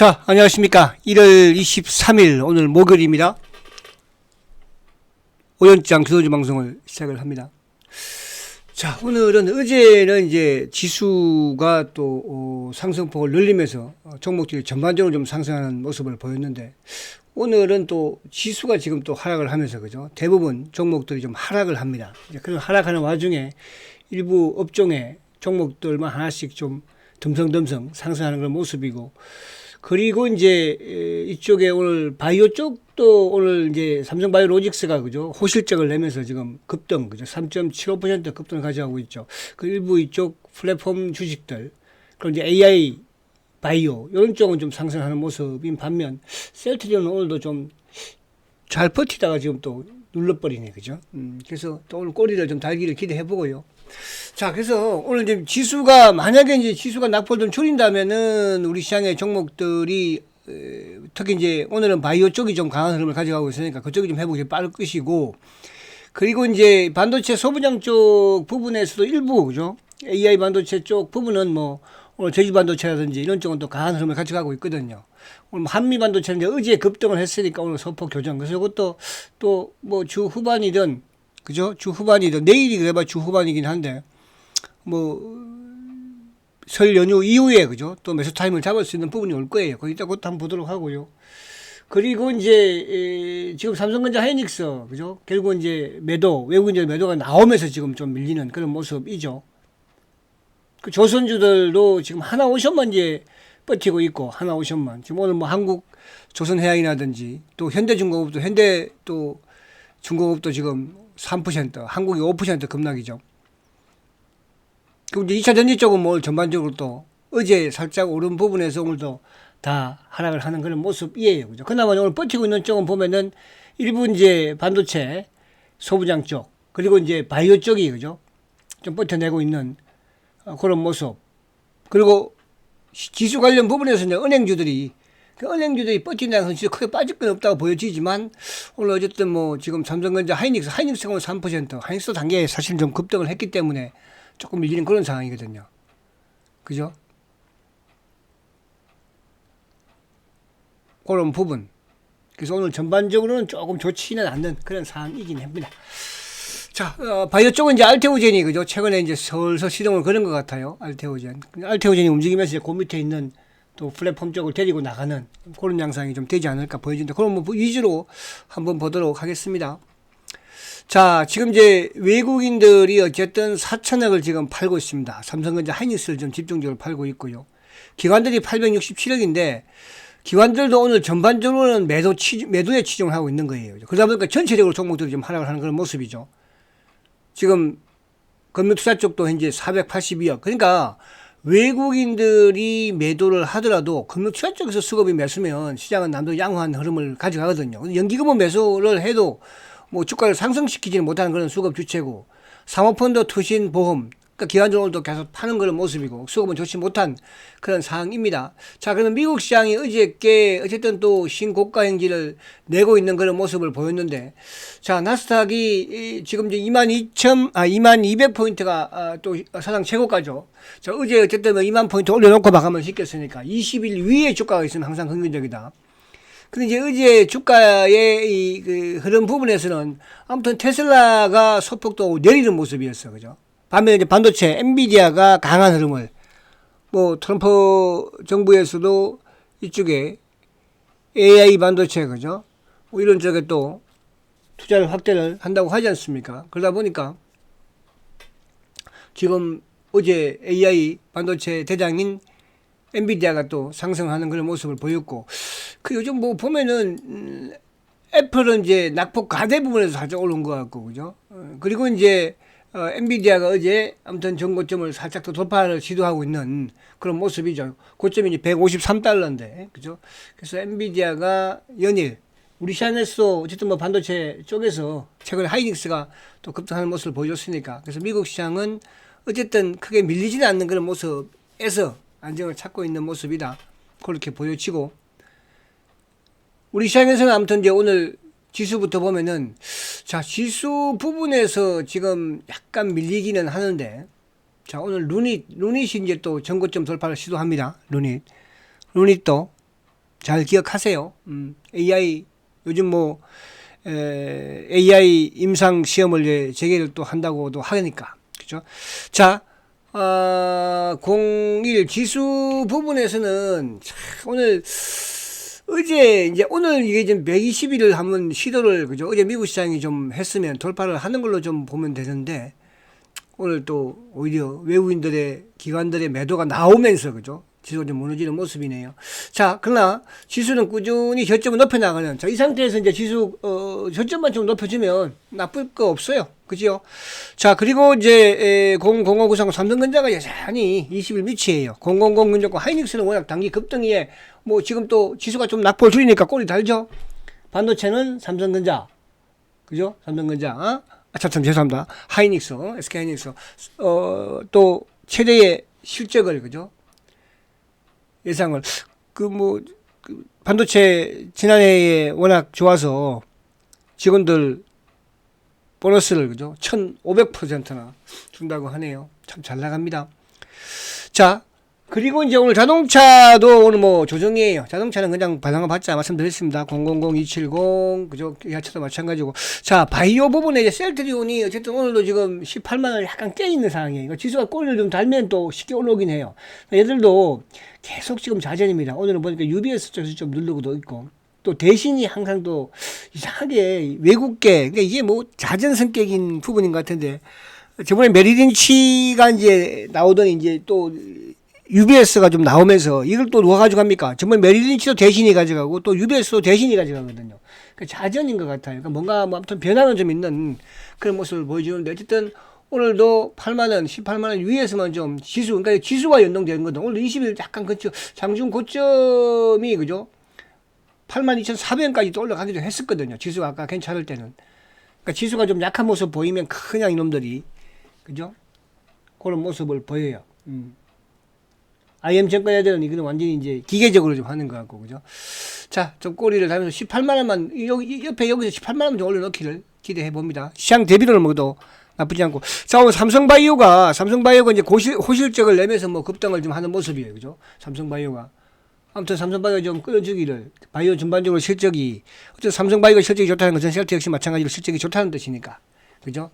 자, 안녕하십니까. 1월 23일 오늘 목요일입니다. 오연장 주도주 방송을 시작을 합니다. 자, 오늘은 어제는 이제 지수가 또 어, 상승폭을 늘리면서 어, 종목들이 전반적으로 좀 상승하는 모습을 보였는데 오늘은 또 지수가 지금 또 하락을 하면서 그죠? 대부분 종목들이 좀 하락을 합니다. 그런 하락하는 와중에 일부 업종의 종목들만 하나씩 좀 듬성듬성 상승하는 그런 모습이고 그리고 이제 에, 이쪽에 오늘 바이오 쪽도 오늘 이제 삼성바이오로직스가 그죠 호실적을 내면서 지금 급등 그죠 3.75% 급등을 가져가고 있죠. 그 일부 이쪽 플랫폼 주식들 그리고 이제 AI 바이오 이런 쪽은 좀 상승하는 모습인 반면 셀트리온은 오늘도 좀 잘 버티다가 지금 또 눌러버리네 그죠? 음, 그래서 또 오늘 꼬리를 좀 달기를 기대해 보고요. 자, 그래서 오늘 이제 지수가 만약에 이제 지수가 낙폭을 좀 줄인다면은 우리 시장의 종목들이 에, 특히 이제 오늘은 바이오 쪽이 좀 강한 흐름을 가져가고 있으니까 그쪽이 좀 회복이 빠를 것이고 그리고 이제 반도체 소부장 쪽 부분에서도 일부 그죠? AI 반도체 쪽 부분은 뭐 오늘 제주 반도체라든지 이런 쪽은 또 강한 흐름을 가져가고 있거든요. 오늘 뭐 한미 반도체는 이제 어제 급등을 했으니까 오늘 소폭 교정. 그래서 이것도 또 뭐 주 후반이든 그죠? 주 후반이든 내일이 그래봐 주 후반이긴 한데 뭐 설 연휴 이후에 그죠? 또 매수 타임을 잡을 수 있는 부분이 올 거예요. 거기다 그것도 한번 보도록 하고요. 그리고 이제 에, 지금 삼성전자 하이닉스 그죠? 결국 이제 매도 외국인들 매도가 나오면서 지금 좀 밀리는 그런 모습이죠. 그 조선주들도 지금 하나 오션만 이제 버티고 있고 하나 오션만 지금 오늘 뭐 한국 조선해양이라든지 또 현대중공업도 현대 또 중공업도 지금 3% 한국이 5% 급락이죠. 그리고 이제 2차 전지 쪽은 뭐 전반적으로 또 어제 살짝 오른 부분에서 오늘도 다 하락을 하는 그런 모습이에요. 그죠? 그나마 오늘 버티고 있는 쪽은 보면은 일부 이제 반도체 소부장 쪽 그리고 이제 바이오 쪽이 그죠? 좀 버텨내고 있는 어, 그런 모습. 그리고 시- 지수 관련 부분에서 이제 은행주들이 그 은행주들이 건 진짜 크게 빠질 건 없다고 보여지지만 오늘 어쨌든 뭐 지금 삼성전자 하이닉스 하이닉스가 오늘 3% 하이닉스 단계에 사실 좀 급등을 했기 때문에 조금 밀리는 그런 상황이거든요. 그죠? 그런 부분. 그래서 오늘 전반적으로는 조금 좋지는 않는 그런 상황이긴 합니다. 자, 어, 바이오 쪽은 이제 알테오젠이 그죠? 최근에 이제 서울서 시동을 거는 것 같아요. 알테오젠. 알테오젠이 움직이면서 이제 그 밑에 있는 또 플랫폼 쪽을 데리고 나가는 그런 양상이 좀 되지 않을까 보여진다. 그럼 뭐 위주로 한번 보도록 하겠습니다. 자, 지금 이제 외국인들이 어쨌든 4천억을 지금 팔고 있습니다. 삼성전자 하이닉스를 좀 집중적으로 팔고 있고요. 기관들이 867억인데 기관들도 오늘 전반적으로는 매도 치, 매도에 치중을 하고 있는 거예요. 그러다 보니까 전체적으로 종목들이 좀 하락을 하는 그런 모습이죠. 지금 금융투자 쪽도 현재 482억. 그러니까 외국인들이 매도를 하더라도 금융투자 쪽에서 수급이 매수면 시장은 남도 양호한 흐름을 가져가거든요. 연기금은 매수를 해도 뭐 주가를 상승시키지는 못하는 그런 수급 주체고 사모펀드 투신 보험 그러니까 기관적으로도 계속 파는 그런 모습이고 수급은 좋지 못한 그런 상황입니다. 자, 그러면 미국 시장이 어저께 어쨌든 또 신고가 행지를 내고 있는 그런 모습을 보였는데 자, 나스닥이 이 지금 이제 2만 2천 아 2만 200 포인트가 아, 또 사상 최고가죠. 자, 어제 어쨌든 뭐 2만 포인트 올려 놓고 마감을 시켰으니까 20일 위에 주가가 있으면 항상 긍정적이다. 근데 이제 어제 주가의 이 그 흐름 부분에서는 아무튼 테슬라가 소폭도 내리는 모습이었어. 그죠? 반면에 이제 반도체 엔비디아가 강한 흐름을 뭐 트럼프 정부에서도 이쪽에 AI 반도체 그죠? 뭐 이런 쪽에 또 투자를 확대를 한다고 하지 않습니까? 그러다 보니까 지금 어제 AI 반도체 대장인 엔비디아가 또 상승하는 그런 모습을 보였고 그 요즘 뭐 보면은 음, 애플은 이제 낙폭 가대 부분에서 살짝 오른 것 같고 그죠? 어, 그리고 이제 어, 엔비디아가 어제 아무튼 전고점을 살짝 더 돌파를 시도하고 있는 그런 모습이죠. 고점이 이제 153달러인데 그죠? 그래서 엔비디아가 연일 우리 시장에서 어쨌든 뭐 반도체 쪽에서 최근에 하이닉스가 또 급등하는 모습을 보여줬으니까 그래서 미국 시장은 어쨌든 크게 밀리지는 않는 그런 모습에서 안정을 찾고 있는 모습이다. 그렇게 보여지고 우리 시장에서는 아무튼 이제 오늘 지수부터 보면은 자 지수 부분에서 지금 약간 밀리기는 하는데 자 오늘 루닛 루닛이 이제 또 전고점 돌파를 시도합니다. 루닛 루닛도 잘 기억하세요. 음, AI 요즘 뭐 에, AI 임상 시험을 재개를 또 한다고도 하니까 그죠? 자, 아, 01 지수 부분에서는 참 오늘 어제 이제 오늘 이게 좀 120일을 한번 시도를 그죠? 어제 미국 시장이 좀 했으면 돌파를 하는 걸로 좀 보면 되는데 오늘 또 오히려 외국인들의 기관들의 매도가 나오면서 그죠? 지수가 좀 무너지는 모습이네요. 자, 그러나 지수는 꾸준히 저점을 높여 나가는. 자, 이 상태에서 이제 지수 어, 저점만 좀 높여주면 나쁠 거 없어요. 그죠? 자, 그리고 이제 005930 삼성전자가 여전히 20일 밑이에요. 000 근접과 하이닉스는 워낙 단기 급등이에 뭐 지금 또 지수가 좀 낙폭을 줄이니까 꼴이 달죠. 반도체는 삼성전자, 그죠? 삼성전자, 어? 아, 참, 참, 죄송합니다. 하이닉스, SK 하이닉스, 어, 또, 최대의 실적을, 그죠? 예상을, 그, 뭐, 그 반도체 지난해에 워낙 좋아서 직원들 보너스를, 그죠? 1500%나 준다고 하네요. 참 잘 나갑니다. 자, 그리고 이제 오늘 자동차도 오늘 뭐 조정이에요. 자동차는 그냥 바상을 받자 말씀드렸습니다. 000270 그죠? 야차도 마찬가지고. 자, 바이오 부분에 이제 셀트리온이 어쨌든 오늘도 지금 18만 원 약간 깨 있는 상황이에요. 이거 지수가 꼬리를 좀 달면 또 쉽게 올라오긴 해요. 얘들도 계속 지금 자전입니다. 오늘은 보니까 UBS 쪽에서 좀 누르고도 있고. 또 대신이 항상 또 이상하게 외국계, 그러니까 이게 뭐 자전 성격인 부분인 것 같은데 저번에 메리린치가 이제 나오더니 이제 또 UBS가 좀 나오면서 이걸 또 누가 가져갑니까? 정말 메리린치도 대신이 가져가고 또 UBS도 대신이 가져가거든요. 그 자전인 것 같아요. 그러니까 뭔가 뭐 아무튼 변화는 좀 있는 그런 모습을 보여주는데 어쨌든 오늘도 8만 원, 18만 원 위에서만 좀 지수, 그러니까 지수와 연동되는 거든. 오늘 20일 약간 그쵸. 장중 고점이 그죠? 8만 2,400원까지 또 올라가기도 했었거든요. 지수가 아까 괜찮을 때는. 그러니까 지수가 좀 약한 모습 보이면 그냥 이놈들이 그죠? 그런 모습을 보여요. 음. IM 증권 애들은 이거는 완전히 이제 기계적으로 좀 하는 것 같고, 그죠? 자, 좀 꼬리를 달면서 18만 원만, 여기, 옆에 여기서 18만 원 좀 올려놓기를 기대해 봅니다. 시장 대비를 먹어도 나쁘지 않고. 자, 오늘 삼성바이오가, 삼성바이오가 이제 고실, 호실적을 내면서 뭐 급등을 좀 하는 모습이에요. 그죠? 삼성바이오가. 아무튼 삼성바이오 좀 끌어주기를, 바이오 전반적으로 실적이, 어쨌든 삼성바이오가 실적이 좋다는 것은 셀트 역시 마찬가지로 실적이 좋다는 뜻이니까. 그죠?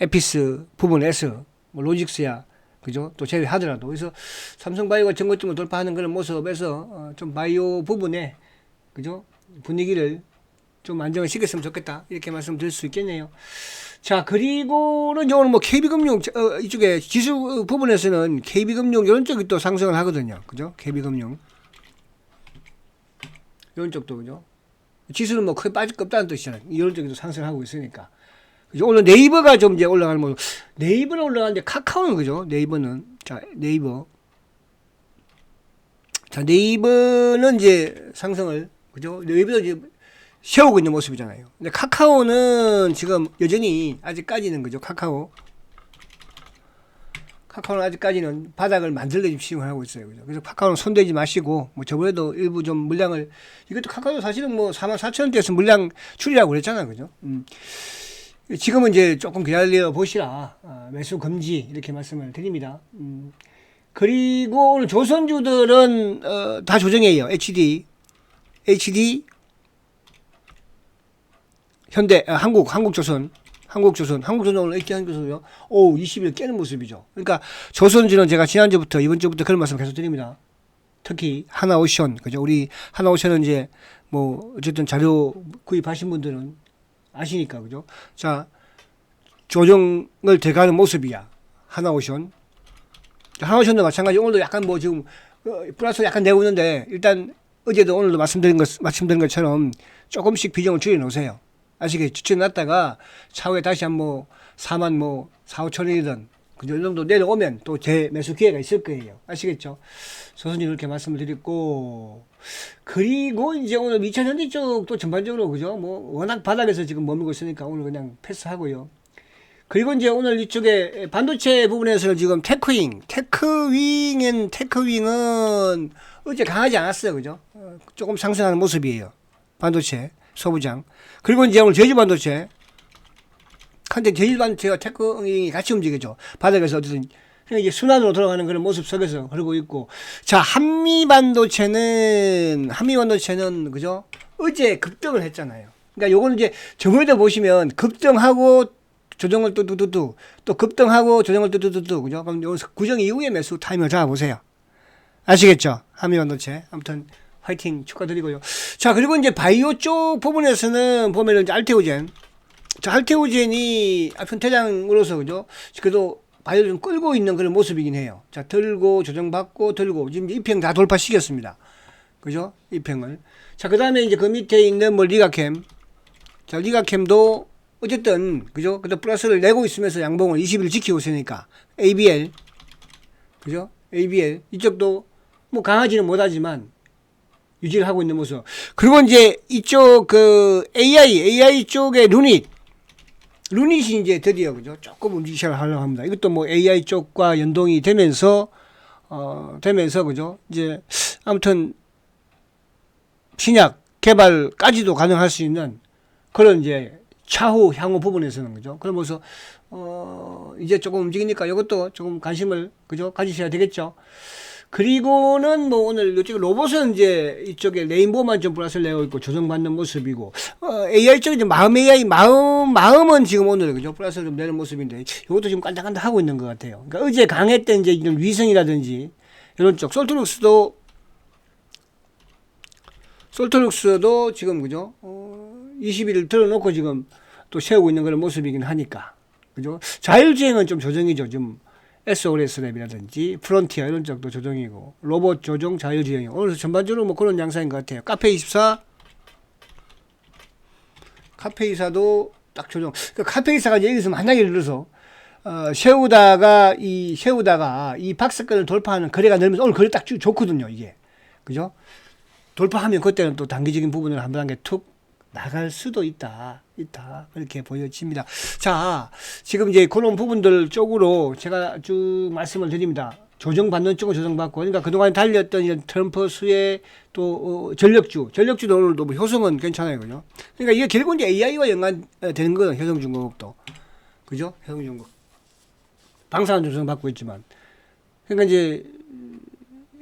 에피스 부분에서, 뭐 로직스야, 그죠? 또 제외하더라도. 그래서 삼성바이오가 전고점을 돌파하는 그런 모습에서 어, 좀 바이오 부분에, 그죠? 분위기를 좀 안정을 시켰으면 좋겠다. 이렇게 말씀드릴 수 있겠네요. 자, 그리고는 오늘 뭐 KB금융, 어, 이쪽에 지수 부분에서는 KB금융 이런 쪽이 또 상승을 하거든요. 그죠? KB금융. 이런 쪽도, 그죠? 지수는 뭐 크게 빠질 거 없다는 뜻이잖아요. 이런 쪽에도 상승하고 있으니까. 오늘 네이버가 좀 이제 올라가는 모습. 네이버는 올라가는데 카카오는 그죠? 네이버는. 자, 네이버. 자, 네이버는 이제 상승을, 그죠? 네이버도 이제 세우고 있는 모습이잖아요. 근데 카카오는 지금 여전히 아직까지는 그죠? 카카오. 카카오는 아직까지는 바닥을 만들려고 시행을 하고 있어요. 그죠? 그래서 카카오는 손대지 마시고, 뭐 저번에도 일부 좀 물량을, 이것도 카카오 사실은 뭐 4만 4천 원대에서 물량 줄이라고 그랬잖아요. 그죠? 음. 지금은 이제 조금 기다려 보시라. 아, 매수 금지 이렇게 말씀을 드립니다. 음. 그리고 오늘 조선주들은 어, 다 조정이에요. HD, HD, 현대, 아, 한국, 한국조선, 한국조선, 한국조선 오늘 한국조선요. 오, 20일 깨는 모습이죠. 그러니까 조선주는 제가 지난주부터 이번 주부터 그런 말씀 계속 드립니다. 특히 하나오션, 그죠? 우리 하나오션은 이제 뭐 어쨌든 자료 구입하신 분들은 아시니까 그죠? 자 조정을 돼가는 모습이야 하나오션 하나오션도 마찬가지 오늘도 약간 뭐 지금 어, 플러스 약간 내고 있는데 일단 어제도 오늘도 말씀드린 것 말씀드린 것처럼 조금씩 비중을 줄여 놓으세요 아시겠죠? 추천놨다가 차후에 다시 한뭐 4만 뭐 4, 5천 원이든 그 정도 내려오면 또 재매수 기회가 있을 거예요 아시겠죠? 조선님 그렇게 말씀을 드렸고 그리고 이제 오늘 2차 전지 쪽도 전반적으로 그죠? 뭐 워낙 바닥에서 지금 머물고 있으니까 오늘 그냥 패스하고요. 그리고 이제 오늘 이쪽에 반도체 부분에서는 지금 테크윙, 테크윙은 테크윙은 어제 강하지 않았어요, 그죠? 어, 조금 상승하는 모습이에요. 반도체 소부장. 그리고 이제 오늘 제주 반도체. 근데 반도체와 테크윙이 같이 움직이죠. 바닥에서 어쨌든 이제 순환으로 돌아가는 그런 모습 속에서 흐르고 있고 자 한미 반도체는 한미 반도체는 그죠 어제 급등을 했잖아요. 그러니까 요거는 이제 저번에도 보시면 급등하고 조정을 뚜뚜뚜뚜 또 급등하고 조정을 뚜뚜뚜뚜 그죠? 그럼 요 구정 이후에 매수 타이밍을 잡아보세요. 아시겠죠? 한미 반도체 아무튼 화이팅 축하드리고요. 자 그리고 이제 바이오 쪽 부분에서는 보면은 알테오젠 자 알테오젠이 아픈 대장으로서 그죠? 그래도 바이오를 좀 끌고 있는 그런 모습이긴 해요. 자 들고 조정받고 들고 지금 입행 다 돌파시켰습니다. 그죠? 입행을. 자, 그 다음에 이제 그 밑에 있는 뭐 리가캠. 자, 리가캠도 어쨌든, 그죠? 그래도 플러스를 내고 있으면서 양봉을 20일 지키고 있으니까. ABL. 그죠? ABL. 이쪽도 뭐 강하지는 못하지만 유지를 하고 있는 모습. 그리고 이제 이쪽 그 AI, AI 쪽의 루닛. 루닛이 이제 드디어 그죠? 조금 움직이기 시작하려고 합니다. 이것도 뭐 AI 쪽과 연동이 되면서 어, 되면서 그죠? 이제 아무튼 신약 개발까지도 가능할 수 있는 그런 이제 차후 향후 부분에서는 그죠. 그러면서 어 이제 조금 움직이니까 이것도 조금 관심을 그죠 가지셔야 되겠죠. 그리고는 뭐 오늘 이쪽 로봇은 이제 이쪽에 레인보우만 좀 플러스를 내고 있고 조정받는 모습이고 어, AI 쪽에 이제 마음 AI 마음 마음은 지금 오늘 그죠 플러스를 좀 내는 모습인데 이것도 지금 깐닥깐닥 하고 있는 것 같아요. 그러니까 어제 강했던 이제 이런 위성이라든지 이런 쪽 솔트룩스도 솔트룩스도 지금 그죠? 어, 20일을 들어놓고 지금 또 세우고 있는 그런 모습이긴 하니까 그죠? 자율주행은 좀 조정이죠. 좀 SOS 랩이라든지 프론티어 이런 쪽도 조정이고 로봇 조정 자율주행이 오늘 전반적으로 뭐 그런 양상인 것 같아요. 카페 24 카페 24도 딱 조정. 그 카페 24가 이제 여기서 만나게 늘어서 어, 세우다가 이 세우다가 이 박스권을 돌파하는 거래가 늘면서 오늘 거래 딱쭉 좋거든요. 이게 그죠? 돌파하면 그때는 또 단기적인 부분을 한 단계 툭 나갈 수도 있다. 있다. 그렇게 보여집니다. 자, 지금 이제 그런 부분들 쪽으로 제가 쭉 말씀을 드립니다. 조정받는 쪽은 조정받고, 그러니까 그동안 달렸던 이런 트럼프 수의 또 어, 전력주, 전력주도 오늘도 뭐 효성은 괜찮아요. 그죠? 그러니까 이게 결국 이제 AI와 연관되는 거는 효성중공업도. 그죠? 효성중공업. 방사능 조정받고 있지만. 그러니까 이제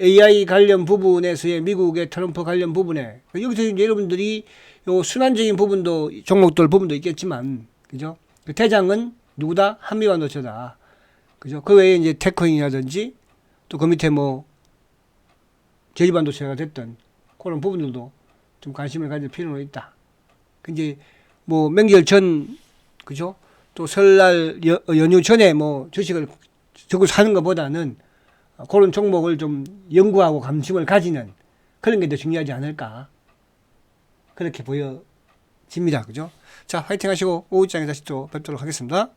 AI 관련 부분에서의 미국의 트럼프 관련 부분에 여기서 여러분들이 요 순환적인 부분도 종목들 부분도 있겠지만 그죠? 그 대장은 누구다? 한미반도체다. 그죠? 그 외에 이제 테크인이라든지 또 그 밑에 뭐 제리반도체가 됐던 그런 부분들도 좀 관심을 가질 필요는 있다. 그 이제 뭐 명절 전 그죠? 또 설날 여, 연휴 전에 뭐 주식을 적고 사는 것보다는 그런 종목을 좀 연구하고 관심을 가지는 그런 게 더 중요하지 않을까. 그렇게 보여집니다. 그죠? 자, 화이팅 하시고 오후장에 다시 또 뵙도록 하겠습니다.